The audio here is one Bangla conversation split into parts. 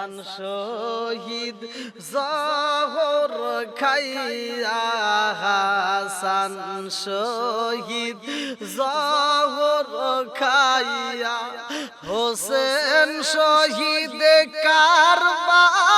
হাসান শহীদ জহর খাইয়া হাসান শহীদ জহর খাইয়া হোসেন শহীদ কারবালায়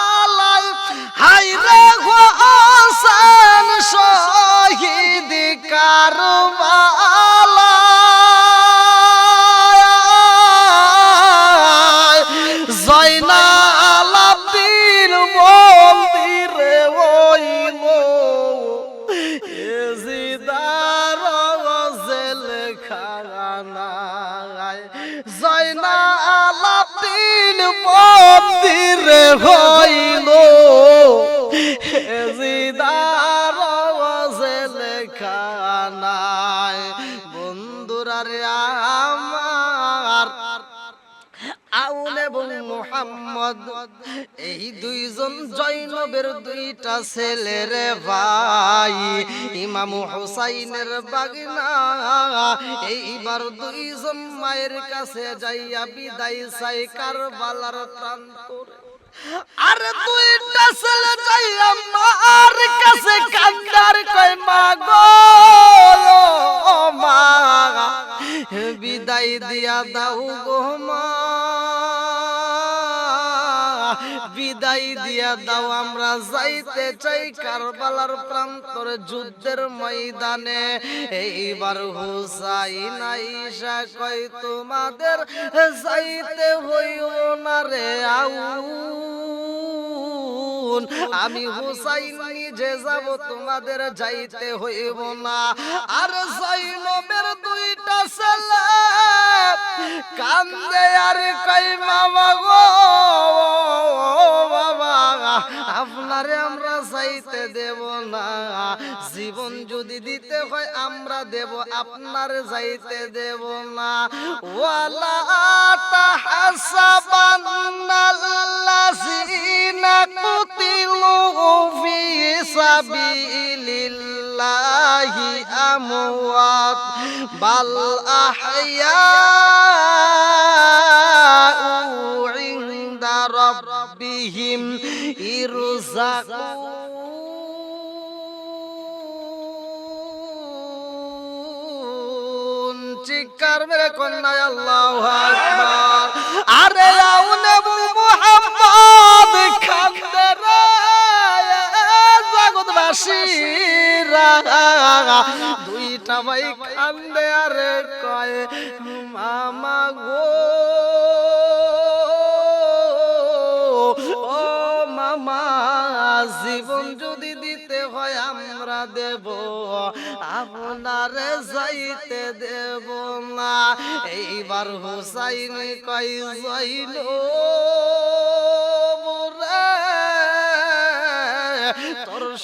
বন্ধুরা রে আমার। আউন এবং মুহাম্মদ, এই দুইজন জৈনবের দুইটা ছেলের ভাই। ইমাম হুসাইনের বাগনা, এইবার দুইজন মায়ের কাছে যাইয়া বিদায় চাই কারবালার প্রান্তরে। আরে দুইটা ছেলে যাইয়া মার কাছে কান্দার কই মা গো ও মা, বিদায় দিয়া দাও গো মা। বিদায় দিয়া দাও, আমরা যাইতে চাই কারবালার প্রান্তরে যুদ্ধের ময়দানে। এইবার হুসাইন আইসা কই তোমাদের যাইতে হইও না রে আউ আমি হুসাইন নিজে যাব, তোমাদের যাইতে হইব না। আর জৈনবের দুইটা ছেলে কান্দে আর কই বাবা, আপনারে আমরা যাইতে দেব না। জীবন যদি দিতে হয় আমরা দেব, আপনার যাইতে দেব না। ওয়ালা তাহাসাবান্নাল্লাযিনা কুতিলু ফি সাবিলিল্লাহি আমওয়াত বাল আহয়াউ ইনদা রাব্বিহিম ইরজাকুন চিৎকার মেরে কন্যায় আল্লাহু আরে আউন জগৎবাসীরা দুইটা ভাই কান্দে আরে কয় মামা গো। ও মামা জীবন যদি দিতে হয় আমরা দেব, আপনারে যাইতে দেব না। এইবার হুসাইন কই যাইল।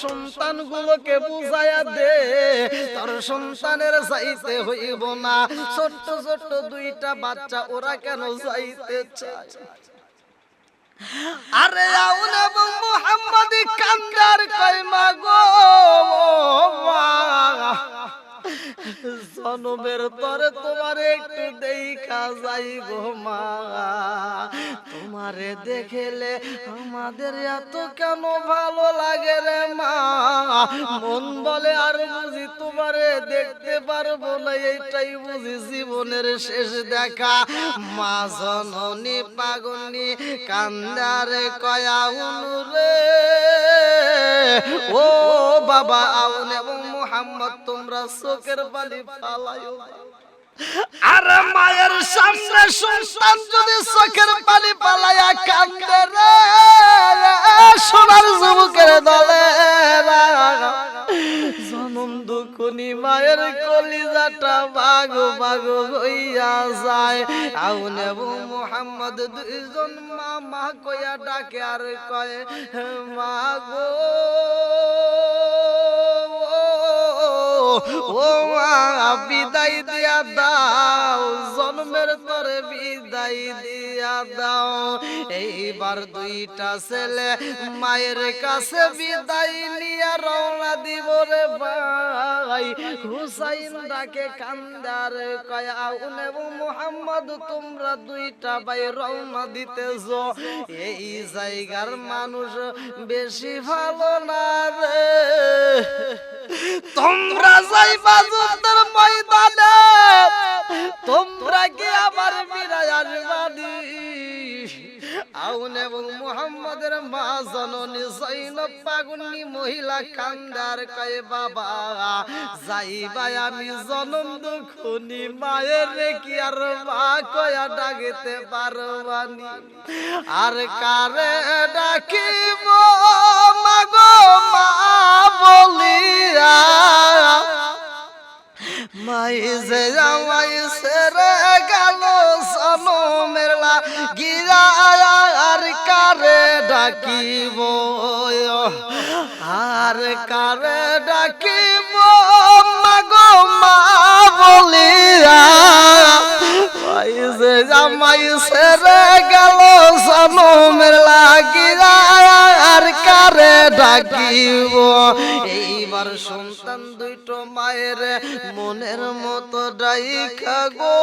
সন্তান গুলোকে বুঝাইয়া দে, তোর সন্তানের যাইতে হইব না। ছোট্ট ছোট্ট দুইটা বাচ্চা ওরা কেন যাইতে আরে আউন এবং মোহাম্মদ কান্দার কই মাগো মা জনমের তরে তোমার একটু দেখা যাই গো মা। তোমারে দেখেলে আমাদের এত কেন ভালো লাগে রে মা? মন বলে আর বুঝি তোমারে দেখতে পারব না, এইটাই বুঝি জীবনের শেষ দেখা। মা জননী পাগনি কান্দারে কয়া উনুরে ও বাবা আউন এবং মুহাম্মদ তোমরা চোখের বালি ফালাইও না। মায়ের সামনে সন্তান যদি চোখের পানি পালাইয়া কান্দে রে, সোনার যুবকের দলে জনম দুখুনি মায়ের কলিজাটা বাগো বাগো হইয়া যায়। আউন এবং মোহাম্মদ দুইজন মা মা কইয়া ডাকে আর কয়, মা গো। ও মা, বিদায় দিয়া দাও, জন্মের তরে বিদায় দিয়া দাও। এইবার দুইটা ছেলে মায়ের কাছে বিদায় নিয়ে রওনা দিব রে ভাই। হুসাইন ডাকে কান্দার, কয় এবং মোহাম্মদ, তোমরা দুইটা ভাই রওনা দিতেছ। এই জায়গার মানুষ বেশি ভালো না রে। তোমরা যাইবা যুদ্ধের ময়দানে তোমরা কি আমার বিরায় আসবানি আউন এবং মুহাম্মাদের মা জননী জৈনব পাগুনি মহিলা কান্দার কয়ে, বাবা যাইবা আমি জনম দুখুনি, মায়ের কি আর মা কয়া ডাকিতে পারবানি। আর কারে ডাকিব মাগো মা বলিয়া, মাই যে জামাই সেরে গেল সনমের গিরা ডাকিব, আর কারে ডাকিব? মাগো, মা বলিয়া। যে জামাই সেরে গেল সনমের লাগিরা আর কারে ডাকিব? এইবার সন্তান দুইটো মায়ের মনের মতো ডাইখা গো।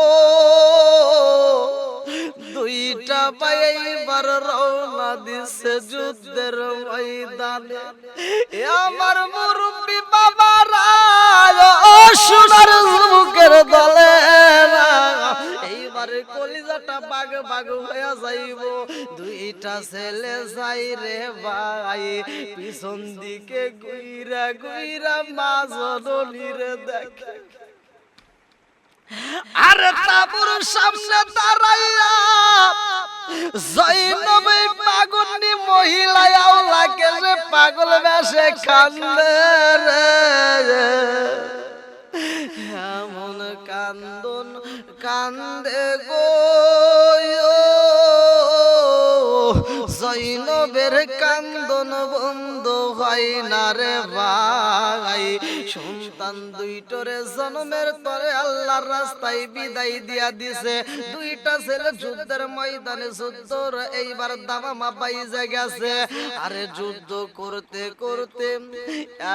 দুইটা পাই এইবার রওনা দিছে যুদ্ধের ময়দানে। এ আমার মুরব্বী বাবারা ও সোনার যুবকের দলে এইবারে কলিজাটা বাগ বাগ হয়ে যাইব। দুইটা ছেলে যাই রে ভাই, পিছন দিকে গুইরা গুইরা মা জননীরে দেখে। আরে তাবুর সামনে দাঁড়াইয়া জৈনব এই পাগলনি মহিলা আওলাকে যে পাগল বেশে কান্দে এমন কান্দন কান্দে গো। জৈনবের কান্দন বন্ধ হয় না রে ভাই। সন্তান দুইটরে জন্মের তরে আল্লাহর রাস্তায় বিদায় দিয়া দিছে। দুইটা ছেলে যুদ্ধের ময়দানে যুদ্ধর এইবার দামামা বাইজে গেছে। আরে যুদ্ধ করতে করতে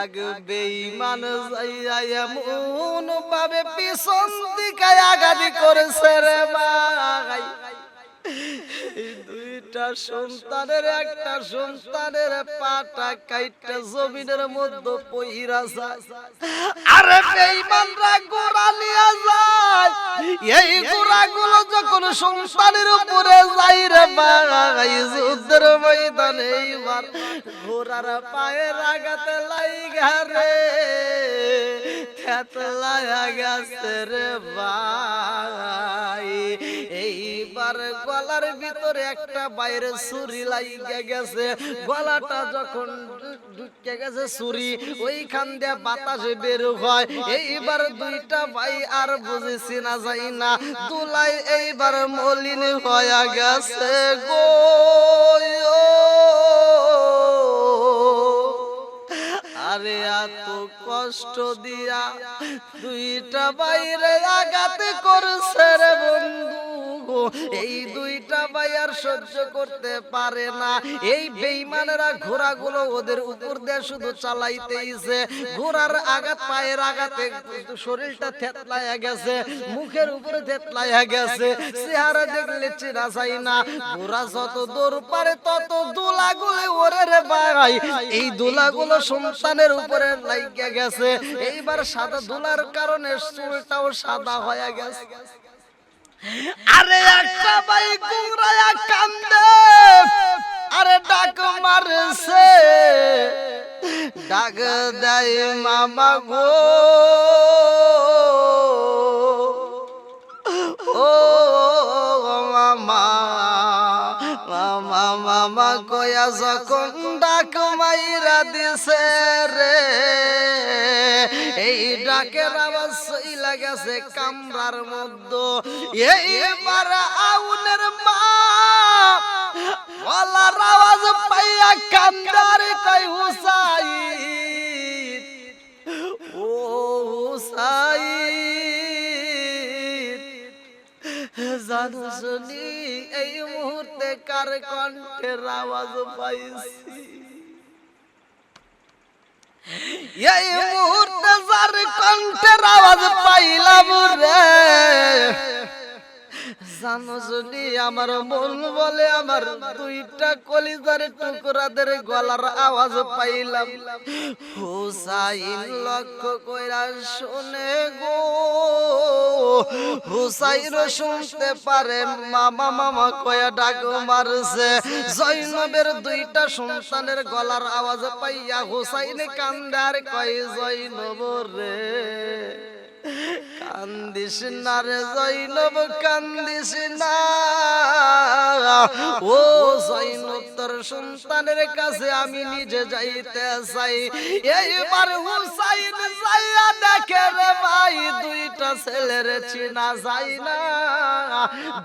এক বেঈমান যাইয়া এমন ভাবে পিছন দিকে আগাদি করেছে রে ভাই। এই দুইটা সন্তানের, একটা সন্তানের পাটা কাইটা জমিনের মধ্যে পইরা যায়। আরে বেঈমানরা গোড়া নিয়ে যায়। এই গোড়াগুলো যখন সন্তানের উপরে যাই রে ভাই, যুদ্ধের ময়দানে এইবার ঘোড়ার পায়ের আগাতে লাইগা রে থেতলায়া গেছে রে ভাই। এইবার গলার ভিতরে একটা বাইরে ছুরি লাগিয়ে গেছে। গলাটা যখন ঢুকে গেছে ছুরি, ওইখান দিয়ে বাতাসে বের হয়। এইবার দুইটা ভাই আর বুঝেছি না, যাই না। দুলাই এইবার মলিন হয়ে গেছে গো আরে এত কষ্ট দিয়া দুইটা বাইরে আঘাত করছে রে বন্ধু এই দুইটা ভাই আর সহ্য করতে পারে না। এই বেইমানেরা ঘোড়াগুলো ওদের উপর দিয়ে শুধু চালাইতেইছে। ঘোড়ার আঘাত, পায়ের আঘাতে শরীরটা থেতলাইয়া গেছে, মুখের উপরে থেতলাইয়া গেছে। চেহারা দেখলে চেনা যায় না। ঘোড়া যত দৌড় পারে তত দোলা দোলাগুলো ওরে রে ভাই। এই দোলাগুলো সন্তানের উপরে লাগিয়া গেছে। এইবার সাদা দোলার কারণে চুলটাও সাদা হয়ে গেছে। আরে একটা ভাই কুমড়ায়া কান্দে, আরে ডাক মারছে। ডাক দেয়, মামা গো। ও কয়া যখন ডাক মাইরা দিছে রে, এই ডাকের আওয়াজ সইলা গেছে কামরার মধ্যে। এইবার আউনের মা গলার আওয়াজ পাইয়া কান্দার কই হুসাইন জানো শুনি, এই মুহূর্তে কার কণ্ঠের আওয়াজ পাইছি? এই মুহূর্তে যার কণ্ঠের আওয়াজ পাইলাম রে। জানো শুনি আমার মন বলে, আমার দুইটা কলিজার টুকরাদের গলার আওয়াজ পাইলাম। হুসাইন লক্ষ্য কইরা শুনে গো, হুসাইন শুনতে পারে, মামা মামা কয়া ডাক মারছে। জৈনবের দুইটা সন্তানের গলার আওয়াজ পাইয়া হুসাইন কান্দার কয়, জৈনব রে। কান্দিস না রে জৈনব, কান্দিস না। ও জৈনব, তোর সন্তানের কাছে আমি নিজে যাইতে চাই। এইবার হুসাইন যাইয়া দেখে রে ভাই, দুইটা ছেলের চিনা যায় না।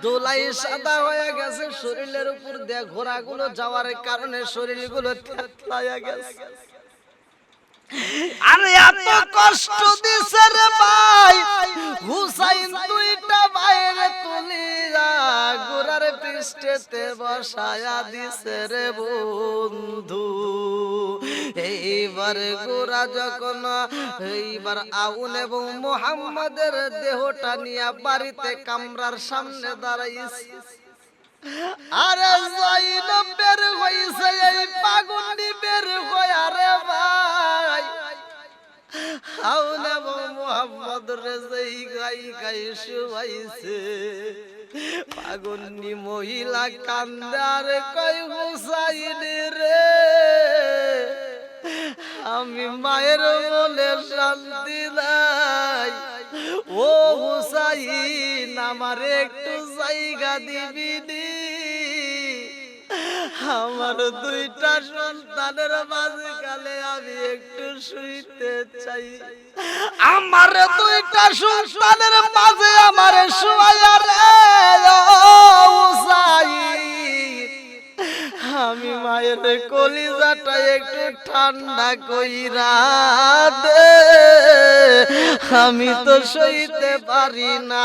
দোলাই সাদা হয়ে গেছে, শরীরের উপর দিয়ে ঘোড়াগুলো যাওয়ার কারণে শরীরগুলো থেতলাইয়া গেছে। আরে এত কষ্ট দিছে রে ভাই। হুসাইন দুইটা বাইরে তুলিয়া গোরার পৃষ্ঠেতে বসায়া দিছে রে বন্ধু। এইবার গোরা যখন এইবার আউন এবং মোহাম্মদের দেহটা নিয়ে বাড়িতে কামরার সামনে দাঁড়াইছে আরে জৈনব গাই পাগুন্ডি মহিলা কান্দার কই হুসাইন রে। আমি মায়ের বলে শান্তি নাই। ও হুসাইন, আমার একটু জায়গা দিবি আমার দুইটা সন্তানের মাঝখানে আমি একটু শুইতে চাই। আমার দুইটা সন্তানের মাঝে আমার শুয়াইয়া রে, ও হুসাইন আমি মায়ের কলিজাটা একটু ঠান্ডা কইরা আমি তো সইতে পারি না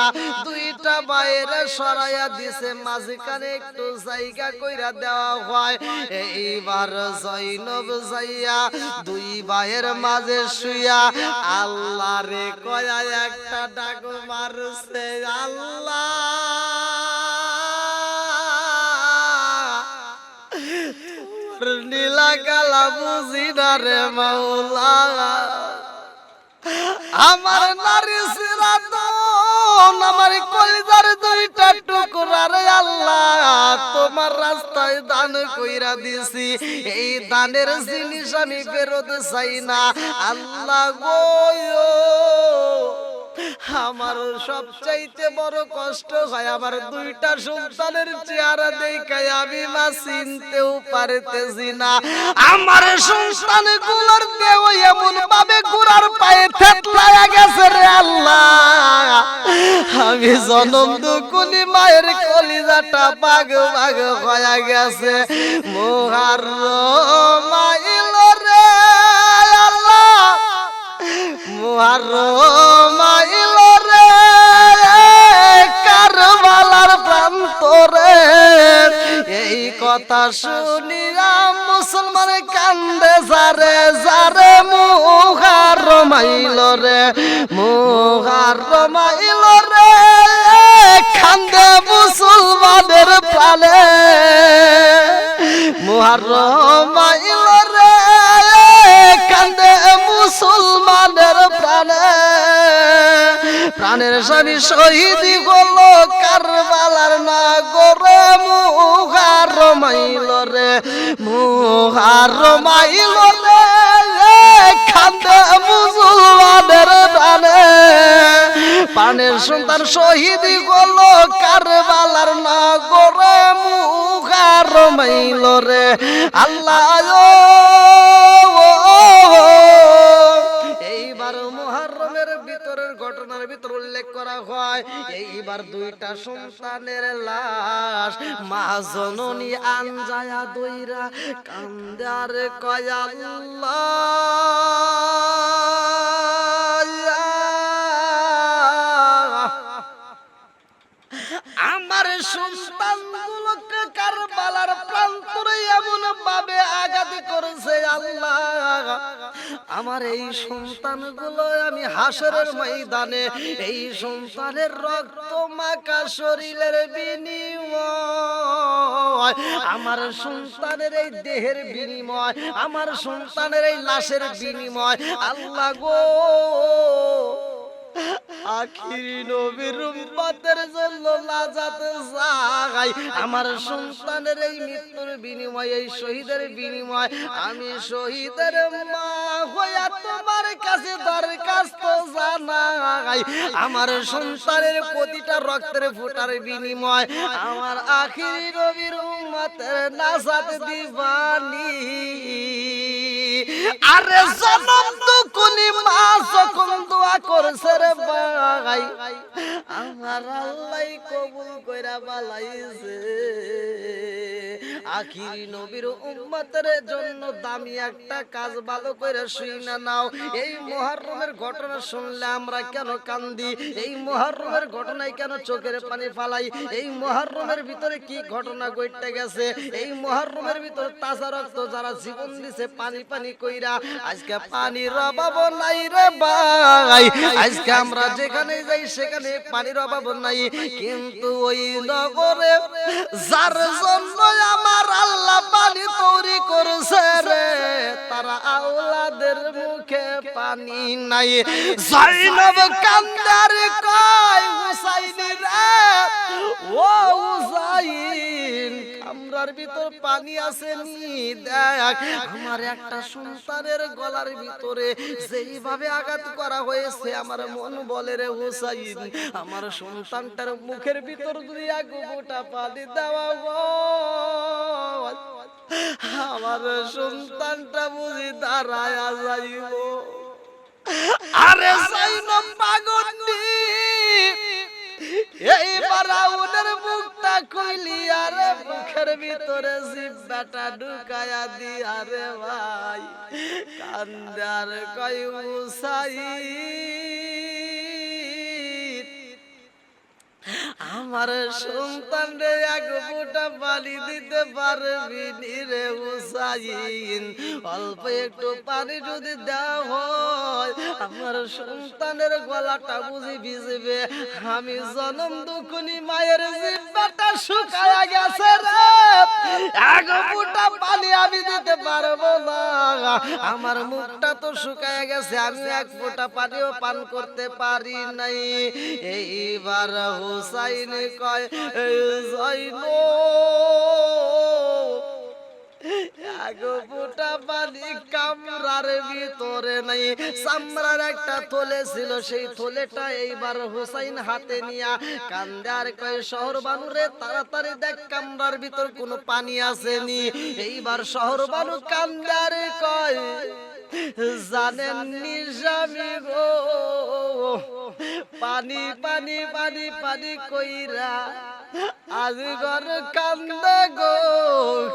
দুইটা মায়ের সরাইয়া দিছে, মাঝখানে একটু জায়গা কইরা দেওয়া হয়। এইবার জৈনব যাইয়া দুই ভাইয়ের মাঝে শুইয়া আল্লাহ রে কয়া একটা ডাক মারছে, আল্লাহ নীলা কালা বুঝি না রে মাওলা। আমার নারী তোমার রাস্তায় দান কইরা দিছি। এই দানের জিনিস আমি ফেরত চাই না। আল্লাহ গো আমার সবচাইতে বড় কষ্ট হয় আমার দুইটা সন্তানের চেহারা দেখে আমি মা চিনতেও পারতেছি না। আমার সন্তানগুলোর দেহ এমন ভাবে ঘোড়ার পায়ে থেতলায়া গেছে রে আল্লাহ। আমি জনম দুকুনি মায়ের কলিজাটা বাগ বাগ হয়ে গেছে। মোহার মাইল কথা শুনিয়া মুসলমান কান্দে, যারে যারে মুহার রমাইল রে, মুহার রমাইল রে। কান্দে মুসলমানের প্রাণে, মুহার রমাইল রে। কান্দে মুসলমানের প্রাণে প্রাণের স্বামী শহীদ হলো কারবালার না গোরে মুহার মাইল রে মুহার মাইল রে খান্দে মুসলমানের প্রাণে। প্রাণের সন্তান শহীদ হলো কারবালার না গোরে মুহার মাইল রে, আল্লাহ ঘটনার ভিতর উল্লেখ করা হয়, এইবার দুইটা সন্তানের লাশ মা জননী আনজায়া দইরা কান্দার কয়া আমার সন্তানগুলোকে কারবালার প্রান্তরে এমন ভাবে আঘাত করেছে আল্লাহ। আমার এই সন্তানগুলো আমি হাসরের ময়দানে এই সন্তানের রক্ত মাখা শরীরের বিনিময়। আমার সন্তানের এই দেহের বিনিময় আমার সন্তানের এই লাশের বিনিময়। আল্লাহ গো। আখিরি নবীর উম্মতের জন্য লাজাত যাই আমার সন্তানের এই মৃত্যুর বিনিময় এই শহীদের বিনিময় আমি শহীদের মা হইয়া তোমার কাছে দরখাস্ত জানাই। আমার সন্তানের প্রতিটা রক্তের ফোটার বিনিময় আমার আখিরি নবীর উম্মতের নাজাত দিবানি। আরে জনম তো কোনি মা যখন দোয়া করছে রে ভাই, আমার আল্লাহ কবুল কইরা বালাইছে। আখিরি নবীর উম্মতের জন্য দামি একটা কাজ ভালো করে শুই না নাও। এই মুহররমের ঘটনা শুনলে আমরা কেন কান্দি? এই মুহররমের ঘটনায় কেন চোখের পানি ফালাই? এই মুহররমের ভিতরে কি ঘটনা ঘটতে গেছে? এই মুহররমের ভিতরে তাজা রক্ত যারা জীবন দিছে পানি পানি কইরা, আজকে পানির অভাব নাই রে ভাই। আজকে আমরা যেখানে যাই সেখানে পানির অভাব নাই। কিন্তু ওই নগরে যার জন্য আমার আল্লাহ পানি তৈরি করেছে রে। তারা আওলাদের মুখে পানি নাই। জাইনব কান্দার কয়, হুসাইন রে। ও হুসাইন কামরার ভিতর পানি আছে নি দেখ, আমার একটা সন্তানের গলার ভিতরে যেইভাবে আঘাত করা হয়েছে, আমার মন বলে রে হুসাইন, আমার সন্তানটার মুখের ভিতর যদি এক গোটা পানি দেওয়া আমার সন্তানটা বুঝি দাঁড়ায় যাইব। আরে সাইনম পাগন্ডি এইবার আউনের মুখটা কইলি আরে মুখের ভিতরে জিব্বাটা ঢুকায়া দি আরে ভাই। কান্দার কয়, উসাই। আমার সন্তান রে, এক ফোঁটা পানি দিতে পারবি রে উসাইন অল্প একটু পানি যদি দেওয়া হয়, আমার সন্তানের গলাটা বুঝি ভিজবে। আমি জনম দুকুনি মায়ের জিব্বাটা শুকায়া গেছে রে। এক ফোঁটা পানি আমি দিতে পারব না। আমার মুখটা তো শুকায় গেছে, আমি এক ফোঁটা পানিও পান করতে পারি নাই। এইবার হুসাইন কয় জৈন ফোঁটা পানি একটা থলে ছিল, সেই থলেটা এইবার হুসাইন হাতে নিয়া কান্দার কয়, শহর তাড়াতাড়ি দেখ ভিতর কোনো পানি আসেনি। এইবার শহর বানু কান্দার কয় জানেন নিজামি গো পানি পানি পানি পানি কইরা আজগর কান্দে গো।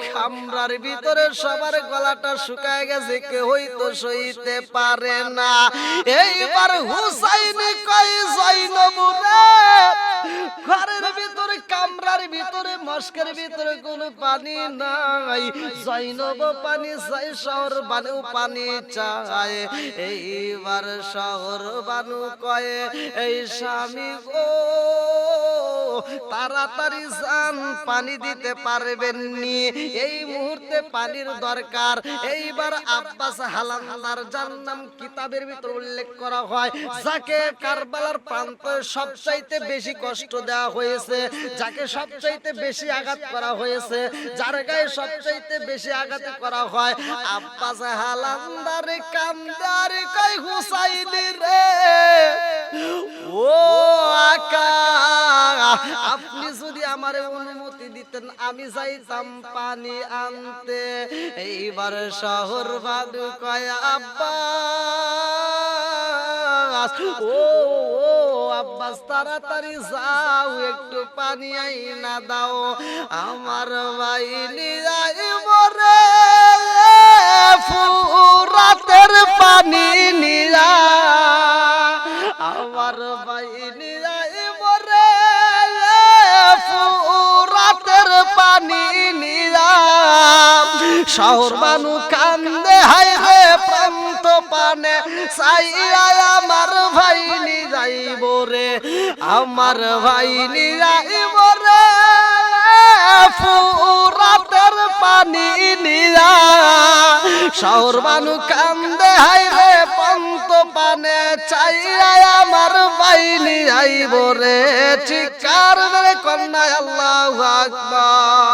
খামরার ভিতরে সবার গলাটা শুকায় গেছে কেউই তো সইতে পারে না। এইবার হুসাইন কই জৈনব রে ঘরের ভিতরে, কামরার ভিতরে, মস্কের ভিতরে কোনো পানি নাই। জৈনব পানি চাই শহর বানু পানি চায়। এইবার শহর বানু কয়ে, এই স্বামী গো, তাড়াতাড়ি যান, পানি দিতে পারবেন নি। এই মুহূর্তে পানির দরকার। এইবার আব্বাস হালান্দার যার নাম কিতাবের ভিতর উল্লেখ করা হয়, যাকে কারবালার প্রান্তে সবচাইতে বেশি কষ্ট দেওয়া হয়েছে, যাকে সবচাইতে বেশি আঘাত করা হয়েছে, যার গায়ে সবচাইতে বেশি আঘাত করা হয়। আব্বাস হালান্দার, কান্দার কই হুসাইনি রে। ও আকা, আপনি যদি আমার অনুমতি দিতেন, আমি যাইতাম পানি আনতে। এইবার শহর বাদু কয় আব্বাস। ও ও, আব্বাস, তাড়াতাড়ি যাও, একটু পানি আই না দাও। আমার ভাই নিরাইব রে, ফুরাতের পানি নিরা আমার ভাই নিরাইব রে, ফুরাতের পানি নিরা শহর মানু কান্দে পানে সাইয়া আমার ভাই নি যাইব রে, আমার ভাই নি যাইব রে। ফুরাতের পানি নিয়া মানু কান্দে হাই রে পন্ত পানে চাইয়া আমার বাইনি আইব রে। চিকার রে কন্যা আল্লাহু আকবার।